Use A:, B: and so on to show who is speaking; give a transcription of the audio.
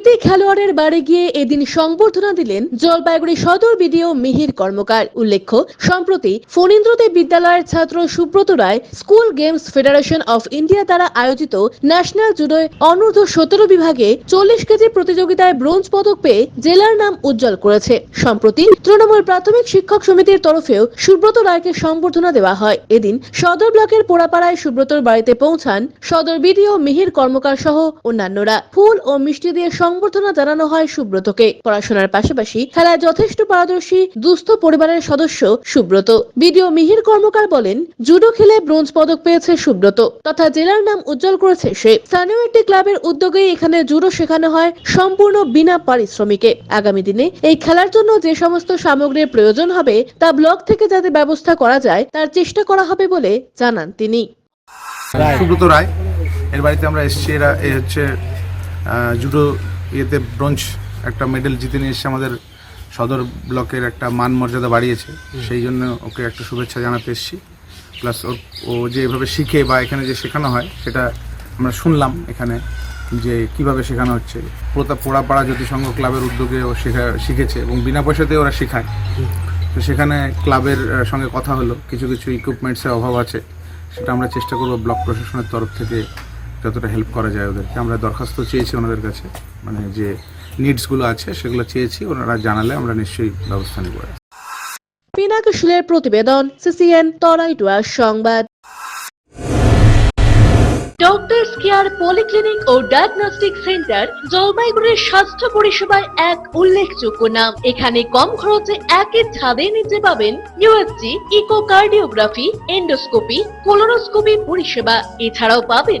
A: কৃতি খেলোয়াড়ের বাড়ি গিয়ে এদিন সংবর্ধনা দিলেন জলপাইগুড়ি সদর বিডিও মিহির কর্মকার। উল্লেখ্য, সম্প্রতি ফণীন্দ্রদেব বিদ্যালয়ের ছাত্র Subrata Roy school games federation of India দ্বারা আয়োজিত ন্যাশনাল জুডো অনূর্ধ্ব সতেরো বিভাগে চল্লিশ কেজি প্রতিযোগিতায় ব্রোঞ্জ পদক পেয়ে জেলার নাম উজ্জ্বল করেছে। সম্প্রতি তৃণমূল প্রাথমিক শিক্ষক সমিতির তরফেও সুব্রত রায়কে সংবর্ধনা দেওয়া হয়। এদিন সদর ব্লকের পোড়াপাড়ায় সুব্রতর বাড়িতে পৌঁছান সদর বিডিও মিহির কর্মকার সহ অন্যান্যরা। ফুল ও মিষ্টি দিয়ে সংবর্ধনা জানানো হয় সুব্রতকে। পড়াশোনার পাশাপাশি খেলায় যথেষ্ট পারদর্শী দুস্থ পরিবারের সদস্য সুব্রত। বিডিও মিহির কর্মকার বলেন, জুডো খেলে ব্রোঞ্জ পদক পেয়েছে সুব্রত, তথা জেলার নাম উজ্জ্বল করেছে সে। স্থানীয় একটি ক্লাবের উদ্যোগেই এখানে জুডো শেখানো হয় সম্পূর্ণ বিনা পারিশ্রমিকে। আগামী দিনে এই খেলার জন্য যে সমস্ত সামগ্রীর প্রয়োজন হবে, তা ব্লক থেকে যাতে ব্যবস্থা করা যায়, তার চেষ্টা করা হবে বলে জানান তিনি।
B: সুব্রত রায়, এর বাড়িতে আমরা এসেছি। এরা হচ্ছে জুডো ইয়েতে ব্রোঞ্জ একটা মেডেল জিতে নিয়ে এসেছে আমাদের সদর ব্লকের একটা মান মর্যাদা বাড়িয়েছে সেই জন্য ওকে একটা শুভেচ্ছা জানাতে এসেছি। প্লাস ওর ও যে এভাবে শিখে বা এখানে যে শেখানো হয় সেটা আমরা শুনলাম এখানে যে কীভাবে শেখানো হচ্ছে। পোতা পোড়াপাড়া জ্যোতি সংঘ ক্লাবের উদ্যোগে ও শেখা শিখেছে এবং বিনা পয়সাতে ওরা শেখায়। তো সেখানে ক্লাবের সঙ্গে কথা হলো। কিছু কিছু ইকুইপমেন্টসের অভাব আছে। সেটা আমরা চেষ্টা করব ব্লক প্রশাসনের তরফ থেকে যতটা হেল্প করা যায় ওদেরকে। আমরা দরখাস্ত চেয়েছি ওনাদের কাছে মানে যে নিডসগুলো আছে সেগুলো চেয়েছি ওনারা জানালে আমরা নিশ্চয়ই ব্যবস্থা নেব।
A: পিনাক শিলের প্রতিবেদন সিসিএন তরাইটুয়া সংবাদ। ডক্টরস কেয়ার পলিক্লিনিক ও ডায়াগনস্টিক সেন্টার জলপাইগুড়ির স্বাস্থ্য পরিষেবায় এক উল্লেখযোগ্য নাম। এখানে কম খরচে একই ছাদে নিতে পাবেন ইউএসজি ইকোকার্ডিওগ্রাফি এন্ডোস্কোপি কোলোনোস্কোপি পরিষেবা। এছাড়াও পাবেন